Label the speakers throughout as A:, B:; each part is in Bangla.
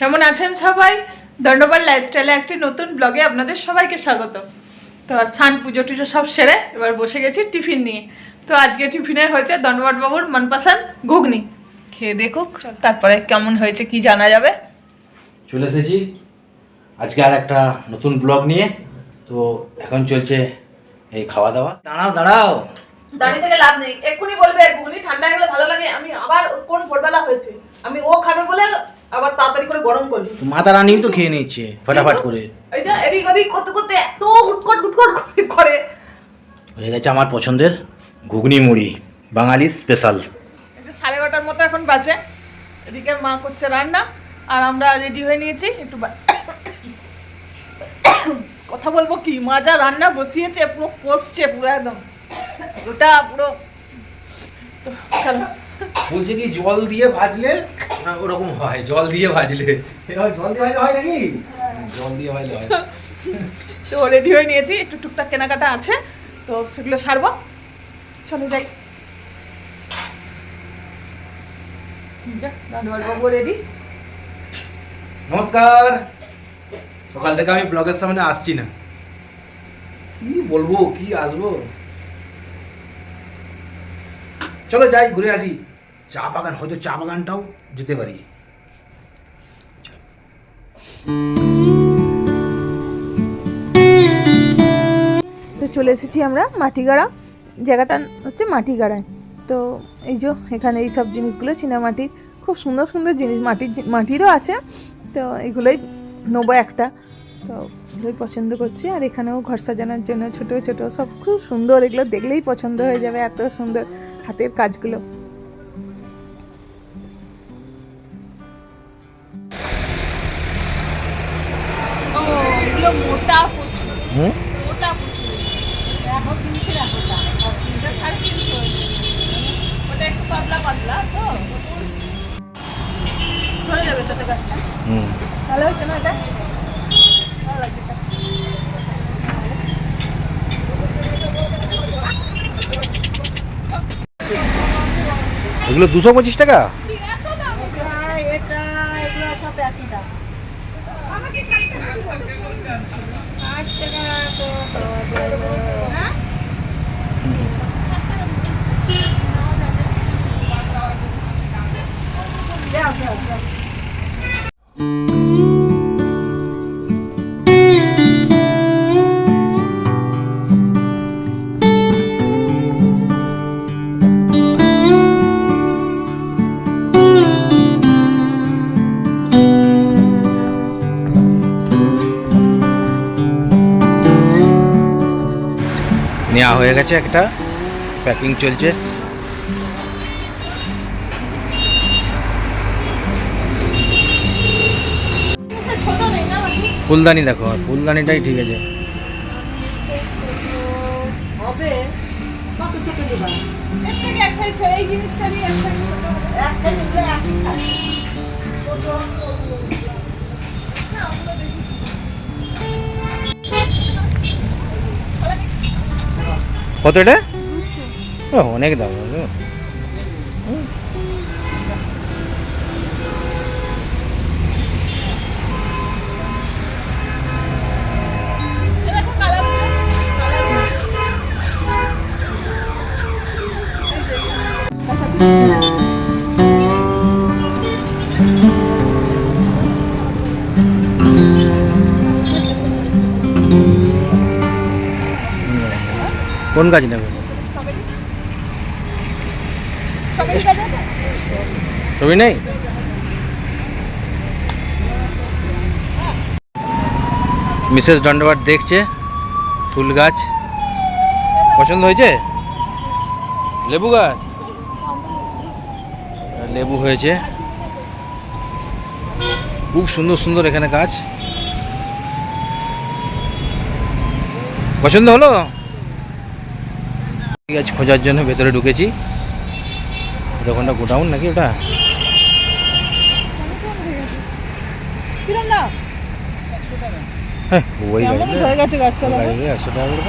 A: কেমন আছেন সবাই? দণ্ডবার লাইফস্টাইলে একটি নতুন ব্লগে আপনাদের সবাইকে স্বাগত। তো আর ছান পুজো টুজো সব সেরে এবার বসে গেছি টিফিন নিয়ে। তো আজকে টিফিনে হয়েছে দণ্ডবাট বাবুর মনপসন্দ ঘুগনি। খেয়ে দেখুক তারপরে কেমন হয়েছে কি জানা যাবে?
B: চলে এসেছি। আজকে আর একটা নতুন ব্লগ নিয়ে। তো এখন চলছে এই খাওয়া দাওয়া দাঁড়াও দাঁড়াও।
A: দাঁড়িয়ে থেকে লাভ নেই। এক্ষুনি বলবে ঘুগনি ঠান্ডা হয়ে গেলে ভালো লাগে। আমি আবার কোন ভোরবেলা হয়েছে? আমি ও খাবে বলে আবার তাড়াতাড়ি করে গরম করলি
B: মাতা রানিও তো খেয়ে নিচ্ছে ফটাফট করে।
A: এই যে এদিক ওদিক করতে করতে এত উৎকট উৎকট করে- করে।
B: হয়ে গেছে আমার পছন্দের ঘুগনি মুড়ি বাঙালি স্পেশাল
A: এই যে সাড়ে বারোটার মতো এখন বাজে। এদিকে মা করছে রান্না আর আমরা রেডি হয়ে নিয়েছি একটু বা- কথা বলব কি? মা যা রান্না বসিয়েছে পুরো কষছে পুরো একদম। ওটা পুরো চলো।
B: বলছে কি জল দিয়ে ভাজলে না ওরকম হয় জল দিয়ে ভাজলে। জল দিয়ে ভাজলে হয় নাকি? জল দিয়ে ভাজলে হয়।
A: তো রেডি হয়ে নিয়েছি একটু টুকটাক কেনাকাটা আছে তো সেগুলো সারবো। চলে যাই। বাবু রেডি
B: নমস্কার। সকাল থেকে আমি ব্লগের সামনে আসছি না। কি বলব কি আসব? চলো যাই ঘুরে আসি। চা বাগান, হয়তো চা বাগানটাও যেতে পারি।
A: তো চলে এসেছি আমরা মাটিগাড়া। জায়গাটা হচ্ছে মাটিগাড়ায় তো এই যে এখানে এই সব জিনিসগুলো চীনামাটির খুব সুন্দর সুন্দর জিনিস। মাটির মাটিরও আছে। তো এগুলোই নেব একটা। তো এগুলোই পছন্দ করছি। আর এখানেও ঘর সাজানোর জন্য ছোট ছোট, সব খুব সুন্দর। এগুলো দেখলেই পছন্দ হয়ে যাবে এত সুন্দর হাতের কাজগুলো। এগুলো
B: দুশো পঁচিশ টাকা? নেওয়া হয়ে গেছে একটা। প্যাকিং চলছে। ফুলদানি দেখো ফুলদানিটাই ঠিক আছে।
C: কত
B: এটা? ও, অনেক দাম কোন গাছ নেবে
A: সবাই
B: ছবি নেই? মিসেস দণ্ডবাট দেখছে ফুল গাছ। পছন্দ হয়েছে? লেবু গাছ? লেবু হয়েছে। খুব সুন্দর সুন্দর এখানে গাছ। পছন্দ হলো? গাছ খোঁজার জন্য ভেতরে ঢুকেছি। দোকানটা গোডাউন নাকি ওটা? হ্যাঁ ওই একশো টাকা করে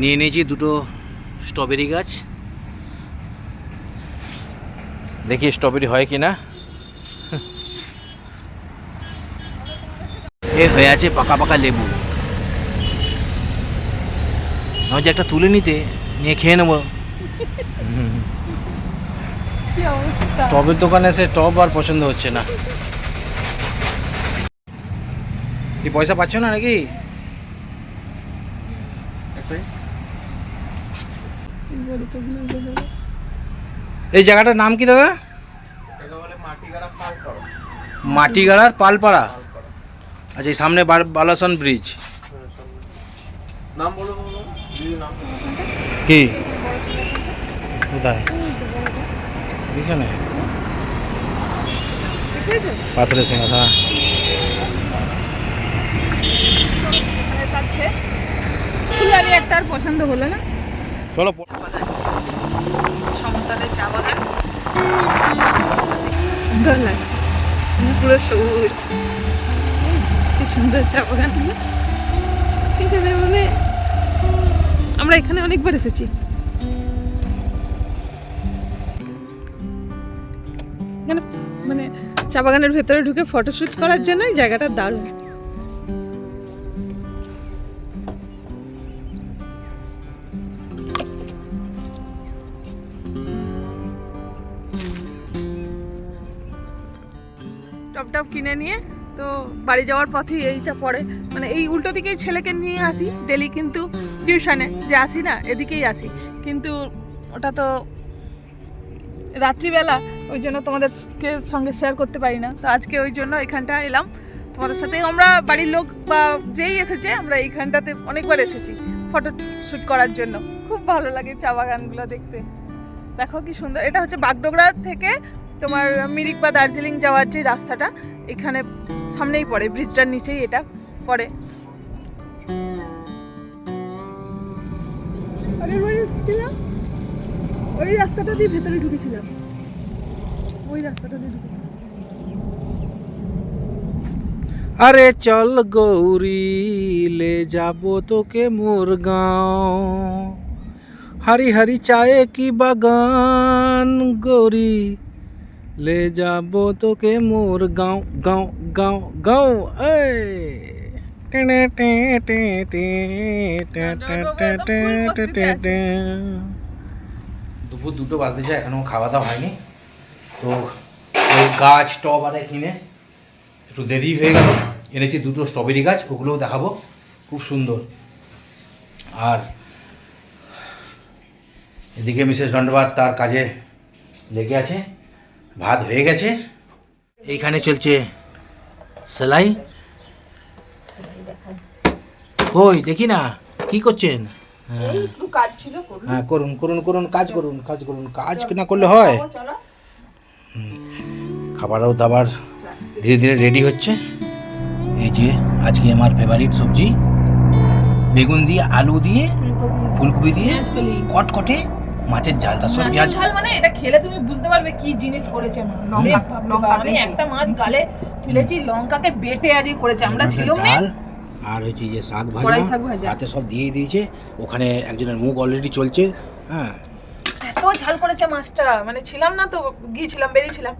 B: নিয়ে নিয়েছি দুটো স্ট্রবেরি গাছ। দেখি স্ট্রবেরি হয় কি না এ হয়ে আছে পাকা পাকা লেবু। আমার যে একটা তুলে নিতে নিয়ে খেয়ে নেব। টবের দোকানে এসে টব আর পছন্দ হচ্ছে না। কি পয়সা পাচ্ছ না নাকি? এই জায়গাটার নাম কি দাদা? মাটিগাড়ার পালপাড়া। আচ্ছা এই সামনে বার- বালাসন ব্রিজ
D: নাম বলো
B: কি? কোথায়? এখানে? পাথরের
A: এখানে ফুলারি একটা আর পছন্দ হলো না?
B: চলো
A: সমতলে চা বাগান। সুন্দর লাগছে। পুরো সবুজ। সুন্দর চা বাগান এখানে মানে আমরা এখানে অনেকবার এসেছি। এখানে মানে চা বাগানের ভেতরে ঢুকে ফটোশ্যুট করার জন্য জায়গাটা দারুণ। টপ টপ কিনে নিয়ে তো বাড়ি যাওয়ার পথে এইটা পড়ে। মানে এই উল্টো দিকেই ছেলেকে নিয়ে আসি ডেলি কিন্তু টিউশনে। যে আসি না, এদিকেই আসি। কিন্তু ওটা তো রাত্রিবেলা, ওই জন্য তোমাদেরকে সঙ্গে শেয়ার করতে পারি না। তো আজকে ওই জন্য এখানটা এলাম। তোমাদের সাথে আমরা বাড়ির লোক বা যেই এসেছে, আমরা এইখানটাতে অনেকবার এসেছি ফটো শ্যুট করার জন্য। খুব ভালো লাগে চা বাগানগুলো দেখতে। দেখো কি সুন্দর। এটা হচ্ছে বাগডোগরা থেকে তোমার মিরিক বা দার্জিলিং যাওয়ার যে রাস্তাটা এখানে সামনেই পড়ে ব্রিজটার নিচেই এটা পড়ে। আরে ওই রাস্তাটা দিয়ে ভেতরে ঢুকেছিলাম। ওই রাস্তাটা দিয়ে ঢুকেছিলাম।
B: আরে চল গৌরী লে যাব তোকে মোর গাঁও। হারি হারি চায়ে কি বাগান গৌরী? লে যাব তোকে মোর গাঁও গাঁও গাঁও গাঁও দুপুর দুটো বাজতে যায় এখনও খাওয়া দাওয়া হয়নি। তো ওই গাছ টব আরে কিনে একটু দেরি হয়ে গেল। এনেছি দুটো স্ট্রবেরি গাছ ওগুলোও দেখাবো। খুব সুন্দর। আর এদিকে মিসেস দণ্ডবাদ তার কাজে লেগে আছে। ভাত হয়ে গেছে। এইখানে চলছে সেলাই। ওই দেখি না কি করছেন? হ্যাঁ
C: কাজ করুন।
B: হ্যাঁ করুন করুন করুন কাজ করুন কাজ করুন কাজ না করলে হয়।
C: চলো
B: খাবারও দাবার ধীরে ধীরে রেডি হচ্ছে। এই যে আজকে আমার ফেভারিট সবজি। বেগুন দিয়ে আলু দিয়ে ফুলকপি। দিয়ে কটকটে মাছের ঝাল তার সব পেঁয়াজ
A: ঝাল। মানে এটা খেলে তুমি বুঝতে পারবে কি জিনিস করেছে মা
C: লঙ্কা,
A: বাপ, আমি একটা মাছ গালে তুলেছি লঙ্কাকে বেটে আজই করেছে। আমরা ছিলাম না।
B: আর হচ্ছে যে শাক
A: কড়াই
B: ভাজা
A: শাক ভাজা।
B: হাতে সব দিয়ে দিয়েছে। ওখানে একজনের মুখ অলরেডি চলছে হ্যাঁ।
A: এত ঝাল করেছে মাছটা। মানে ছিলাম না তো গিয়েছিলাম বেরিয়েছিলাম।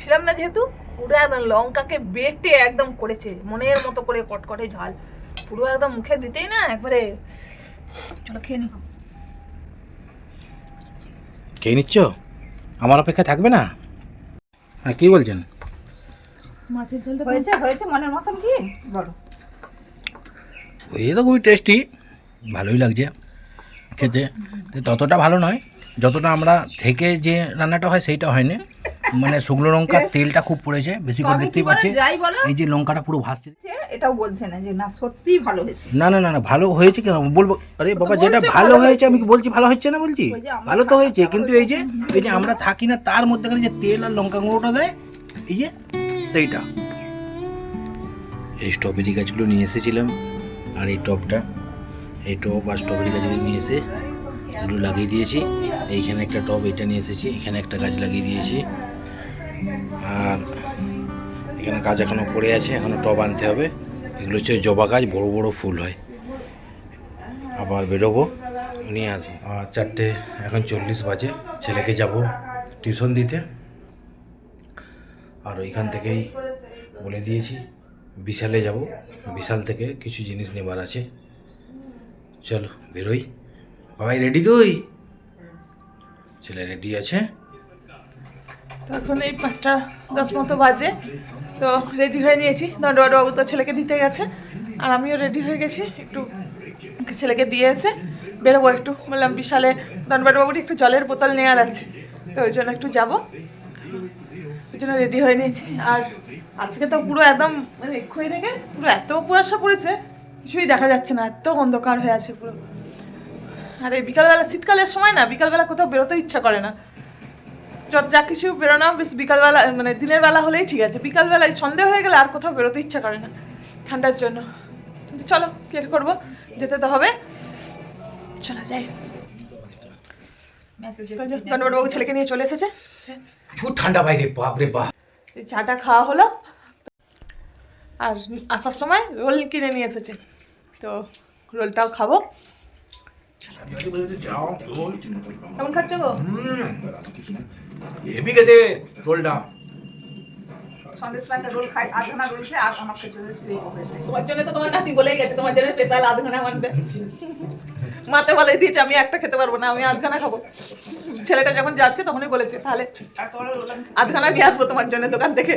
A: ছিলাম না যেহেতু পুরো একদম লঙ্কাকে বেটে একদম করেছে। মনের মতো করে কটকটে ঝাল। পুরো একদম মুখে দিতেই না একবারে চলো খেয়ে নি।
B: খেয়ে নিচ্ছ? আমার অপেক্ষা থাকবে না? হ্যাঁ কি বলছেন?
A: মাছের ঝালটা
C: হয়েছে হয়েছে মনের মতন কি? বলো।
B: ওই তো খুবই টেস্টি ভালোই লাগছে খেতে। ততটা ভালো নয় যতটা আমরা থেকে যে রান্নাটা হয় সেইটা হয়নি। মানে শুকনো লঙ্কার তেলটা খুব পড়েছে বেশি করে দেখতেই পাচ্ছে এই যে লঙ্কাটা পুরো ভাসছে।
C: এটাও বলছে না যে না সত্যিই ভালো হয়েছে।
B: না না না না ভালো হয়েছে কেন? বলব আরে বাবা যেটা ভালো হয়েছে আমি কি বলছি ভালো হচ্ছে না বলছি? ভালো তো হয়েছে কিন্তু এই যে এই যে আমরা থাকি না তার মধ্যে যে তেল আর লঙ্কা গুঁড়োটা দেয় এই যে সেইটা। এই স্ট্রবেরি গাছগুলো নিয়ে এসেছিলাম আর এই টবটা এই টব আর স্ট্রবেরি গাছগুলো নিয়ে এসে এগুলো লাগিয়ে দিয়েছি। এইখানে একটা টব এটা নিয়ে এসেছি এখানে একটা গাছ লাগিয়ে দিয়েছি। আর এখানে গাছ এখনও পড়ে আছে, এখনও টব আনতে হবে। এগুলো হচ্ছে জবা গাছ, বড় বড় ফুল হয়। আবার বেরোবো, নিয়ে আসব। আর চারটে, এখন চল্লিশ বাজে, ছেলেকে যাব টিউশন দিতে। আর ওইখান থেকেই বলে দিয়েছি, বিশালে যাব। বিশাল থেকে কিছু জিনিস নেবার আছে। চলো, বেরোই। বাবাই রেডি তুই? ছেলে রেডি আছে।
A: তো এখন এই পাঁচটা দশ মতো বাজে। তো রেডি হয়ে নিয়েছি। দণ্ডবাবু তো ছেলেকে দিতে গেছে। আর আমিও রেডি হয়ে গেছি। একটু ছেলেকে দিয়ে এসে বেরোবো একটু। বললাম, বিশালে দণ্ডবাবুর একটু জলের বোতল নেওয়ার আছে। তো ওই জন্য একটু যাব। ওই জন্য রেডি হয়ে নিয়েছি। আর আজকে তো পুরো একদম মানে এক্ষুনি থেকে পুরো এত কুয়াশা পড়েছে। কিছুই দেখা যাচ্ছে না। এত অন্ধকার হয়ে আছে পুরো। আর এই বিকালবেলা, শীতকালের সময় না, বিকালবেলা কোথাও বেরোতে ইচ্ছা করে না। যা কিছু বেরোনো বেশ বিকালবেলা মানে দিনের বেলা হলেই ঠিক আছে। বিকালবেলায় সন্ধে হয়ে গেলে আর কোথাও বেরোতে ইচ্ছা করে না ঠান্ডার জন্য। কিন্তু চলো কি করব যেতে তো হবে। চলো যাই। বাবু ছেলেকে নিয়ে চলে এসেছে।
B: প্রচুর ঠান্ডা বাইরে বাপরে বাপ।
A: এই চাটা খাওয়া হলো আর আসার সময় রোল কিনে নিয়ে এসেছে। তো রোলটাও খাব। কেমন খাচ্ছ গো?
B: হেভি খেতে রোলটা
C: সন্দেশ পান্তা রোল খাই আধখানা রয়েছে আর আমার খেতে শুয়ে পড়েছে
A: তোমার জন্য তো তোমার নাতি বলেই গেছে তোমার জন্য পেতাল আধখানা মানবে। মাতে বলে দিয়েছে আমি একটা খেতে পারব না আমি আধখানা খাব। ছেলেটা যখন যাচ্ছে তখনই বলেছে তাহলে
C: আর তোমার রোল আমি
A: আধখানা নিয়ে আসব তোমার জন্য দোকান থেকে।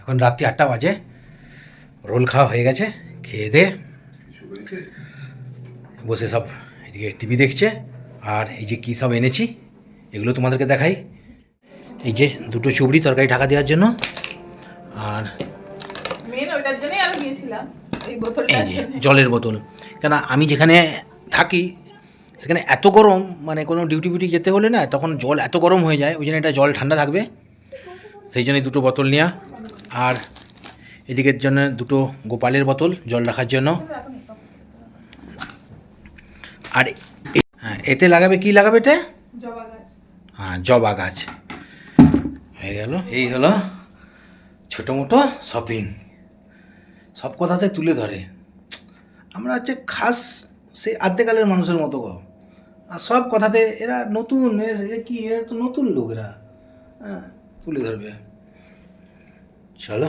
B: এখন রাত্রি আটটা বাজে। রোল খাওয়া হয়ে গেছে খেয়ে দে। বসে সব এদিকে টিভি দেখছে। আর এই যে কী সব এনেছি এগুলো তোমাদেরকে দেখাই। এই যে দুটো চুবড়ি তরকারি ঢাকা দেওয়ার জন্য। আর
A: এই
B: যে জলের বোতল। কেন আমি যেখানে থাকি সেখানে এত গরম মানে কোনো ডিউটি ফিউটি যেতে হলে না তখন জল এত গরম হয়ে যায় ওই জন্য এটা জল ঠান্ডা থাকবে। সেই জন্যই দুটো বোতল নেওয়া আর এদিকের জন্য দুটো গোপালের বোতল জল রাখার জন্য। আর এতে লাগাবে কি লাগাবে এটা?
A: জবা গাছ।
B: হ্যাঁ জবা গাছ। হয়ে গেল। এই হলো ছোটো মোটো শপিং সব কথাতে তুলে ধরে। আমরা হচ্ছে খাস সেই আদ্যকালের মানুষের মতো গো। আর সব কথাতে এরা নতুন কি এরা তো নতুন লোক এরা। হ্যাঁ তুলে ধরবে। চলো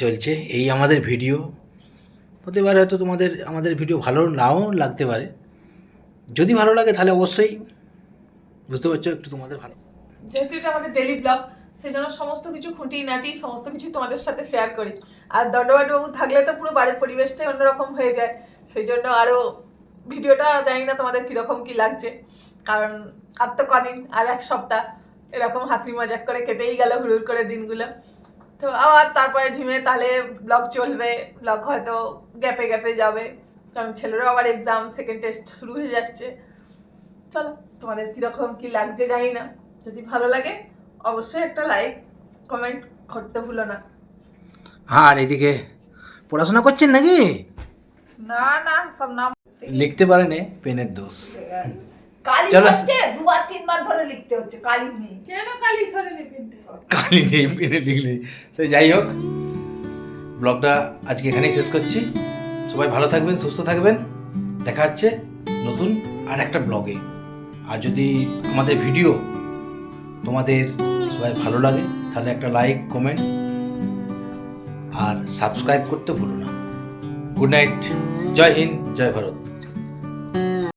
B: চলছে। এই আমাদের ভিডিও হতে পারে হয়তো তোমাদের আমাদের ভিডিও ভালো নাও লাগতে পারে। যদি ভালো লাগে তাহলে অবশ্যই বুঝতে পারছ একটু তোমাদের ভালো।
A: যেহেতু এটা আমাদের ডেলি ব্লগ সেই জন্য সমস্ত কিছু খুঁটি নাটি সমস্ত কিছু তোমাদের সাথে শেয়ার করি। আর দণ্ডবাবু থাকলে তো পুরো বাড়ির পরিবেশটাই অন্যরকম হয়ে যায়। সেই জন্য আরও ভিডিওটা জানি না তোমাদের কীরকম কী লাগছে। কারণ আর তো কদিন, আর এক সপ্তাহ, এরকম হাসি মজাক করে কেটেই গেল হুড়ুর করে দিনগুলো। তো আবার তারপরে ঢিমে তাহলে ব্লগ চলবে ব্লগ হয়তো গ্যাপে গ্যাপে যাবে। কারণ ছেলেরও আবার এক্সাম সেকেন্ড টেস্ট শুরু হয়ে যাচ্ছে। চলো তোমাদের কীরকম কী লাগছে জানি না। যদি ভালো লাগে অবশ্যই একটা লাইক কমেন্ট করতে ভুলো না।
B: আর এদিকে পড়াশোনা করছেন নাকি?
C: না না সব নাম
B: লিখতে পারেন পেনের দোষ।
C: কালি
B: চলো।
C: হচ্ছে দুবার তিনবার ধরে লিখতে হচ্ছে কালি নেই।
A: কেন কালি সরে লিখতে
B: কালি নেই পেনে লিখলে। সে যাই হোক ব্লগটা আজকে এখানেই শেষ করছি। সবাই ভালো থাকবেন, সুস্থ থাকবেন। দেখা হচ্ছে নতুন আর একটা ব্লগে। আর যদি আমাদের ভিডিও তোমাদের সবাই ভালো লাগে, তাহলে একটা লাইক কমেন্ট আর সাবস্ক্রাইব করতে ভুলো না। গুড নাইট জয় হিন্দ, জয় ভারত।